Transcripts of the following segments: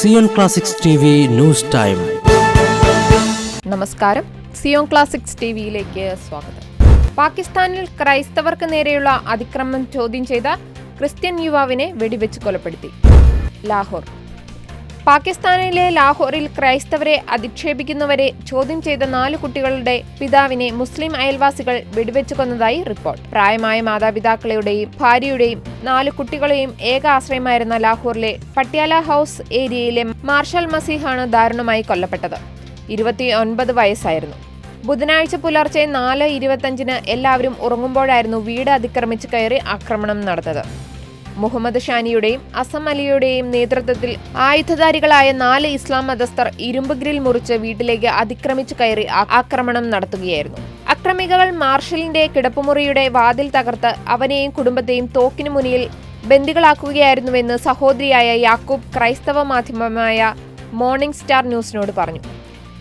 Zion classics T news time നമസ്കാരം. Zion classics T വിയിലേക്ക് സ്വാഗതം. പാകിസ്ഥാനിൽ ക്രൈസ്തവർക്ക് നേരെയുള്ള അതിക്രമം ചോദ്യം ചെയ്ത ക്രിസ്ത്യൻ യുവാവിനെ വെടിവെച്ച് കൊലപ്പെടുത്തി. ലാഹോർ. പാകിസ്ഥാനിലെ ലാഹോറിൽ ക്രൈസ്തവരെ അധിക്ഷേപിക്കുന്നവരെ ചോദ്യം ചെയ്ത നാല് കുട്ടികളുടെ പിതാവിനെ മുസ്ലിം അയൽവാസികൾ വെടിവെച്ചു കൊന്നതായി റിപ്പോർട്ട്. പ്രായമായ മാതാപിതാക്കളുടെയും ഭാര്യയുടെയും നാല് കുട്ടികളെയും ഏക ആശ്രയമായിരുന്ന ലാഹോറിലെ പട്യാല ഹൗസ് ഏരിയയിലെ മാർഷൽ മസീഹാണ് ദാരുണമായി കൊല്ലപ്പെട്ടത്. ഇരുപത്തി ഒൻപത് വയസ്സായിരുന്നു. ബുധനാഴ്ച പുലർച്ചെ നാല് ഇരുപത്തഞ്ചിന് എല്ലാവരും ഉറങ്ങുമ്പോഴായിരുന്നു വീട് അതിക്രമിച്ച് കയറി ആക്രമണം നടന്നത്. മുഹമ്മദ് ഷാനിയുടെയും അസം അലിയുടെയും നേതൃത്വത്തിൽ ആയുധധാരികളായ നാല് ഇസ്ലാം മതസ്ഥർ ഇരുമ്പ് ഗ്രിൽ മുറിച്ച് വീട്ടിലേക്ക് അതിക്രമിച്ചു കയറി ആക്രമണം നടത്തുകയായിരുന്നു. അക്രമികൾ മാർഷലിന്റെ കിടപ്പുമുറിയുടെ വാതിൽ തകർത്ത് അവനെയും കുടുംബത്തെയും തോക്കിനു മുന്നിൽ ബന്ദികളാക്കുകയായിരുന്നുവെന്ന് സഹോദരിയായ യാക്കൂബ് ക്രൈസ്തവ മാധ്യമമായ മോർണിംഗ് സ്റ്റാർ ന്യൂസിനോട് പറഞ്ഞു.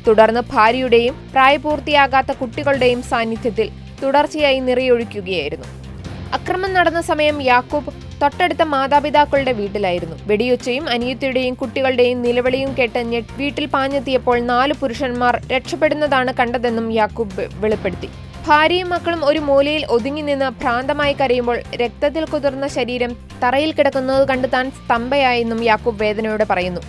തുടർന്ന് ഭാര്യയുടെയും പ്രായപൂർത്തിയാകാത്ത കുട്ടികളുടെയും സാന്നിധ്യത്തിൽ തുടർച്ചയായി നിറയൊഴിക്കുകയായിരുന്നു. അക്രമം നടന്ന സമയം യാക്കൂബ് തൊട്ടടുത്ത മാതാപിതാക്കളുടെ വീട്ടിലായിരുന്നു. വെടിയൊച്ചയും അനിയത്തിയുടെയും കുട്ടികളുടെയും നിലവിളിയും കേട്ട് ഞെട്ട് വീട്ടിൽ പാഞ്ഞെത്തിയപ്പോൾ നാല് പുരുഷന്മാർ രക്ഷപ്പെടുന്നതാണ് കണ്ടതെന്നും യാക്കൂബ് വെളിപ്പെടുത്തി. ഭാര്യയും മക്കളും ഒരു മൂലയിൽ ഒതുങ്ങി നിന്ന് ഭ്രാന്തമായി കരയുമ്പോൾ രക്തത്തിൽ കുതിർന്ന ശരീരം തറയിൽ കിടക്കുന്നത് കണ്ട് താൻ സ്തംഭയായെന്നും യാക്കൂബ് വേദനയോടെ പറയുന്നു.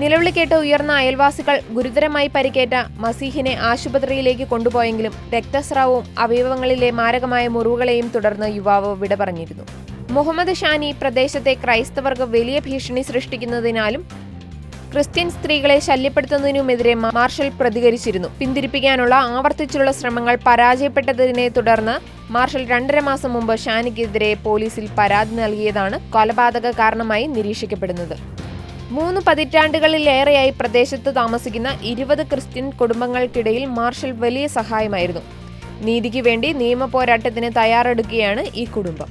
നിലവിളി കേട്ട് ഉയർന്ന അയൽവാസികൾ ഗുരുതരമായി പരിക്കേറ്റ മസീഹിനെ ആശുപത്രിയിലേക്ക് കൊണ്ടുപോയെങ്കിലും രക്തസ്രാവവും അവയവങ്ങളിലെ മാരകമായ മുറിവുകളെയും തുടർന്ന് യുവാവ് വിട പറഞ്ഞിരുന്നു. മുഹമ്മദ് ഷാനി പ്രദേശത്തെ ക്രൈസ്തവർക്ക് വലിയ ഭീഷണി സൃഷ്ടിക്കുന്നതിനാലും ക്രിസ്ത്യൻ സ്ത്രീകളെ ശല്യപ്പെടുത്തുന്നതിനുമെതിരെ മാർഷൽ പ്രതികരിച്ചിരുന്നു. പിന്തിരിപ്പിക്കാനുള്ള ആവർത്തിച്ചുള്ള ശ്രമങ്ങൾ പരാജയപ്പെട്ടതിനെ തുടർന്ന് മാർഷൽ രണ്ടര മാസം മുമ്പ് ഷാനിക്കെതിരെ പോലീസിൽ പരാതി നൽകിയതാണ് കൊലപാതക കാരണമായി നിരീക്ഷിക്കപ്പെടുന്നത്. മൂന്ന് പതിറ്റാണ്ടുകളിലേറെയായി പ്രദേശത്ത് താമസിക്കുന്ന ഇരുപത് ക്രിസ്ത്യൻ കുടുംബങ്ങൾക്കിടയിൽ മാർഷൽ വലിയ സഹായമായിരുന്നു. നീതിക്ക് വേണ്ടി നിയമ പോരാട്ടത്തിന് തയ്യാറെടുക്കുകയാണ് ഈ കുടുംബം.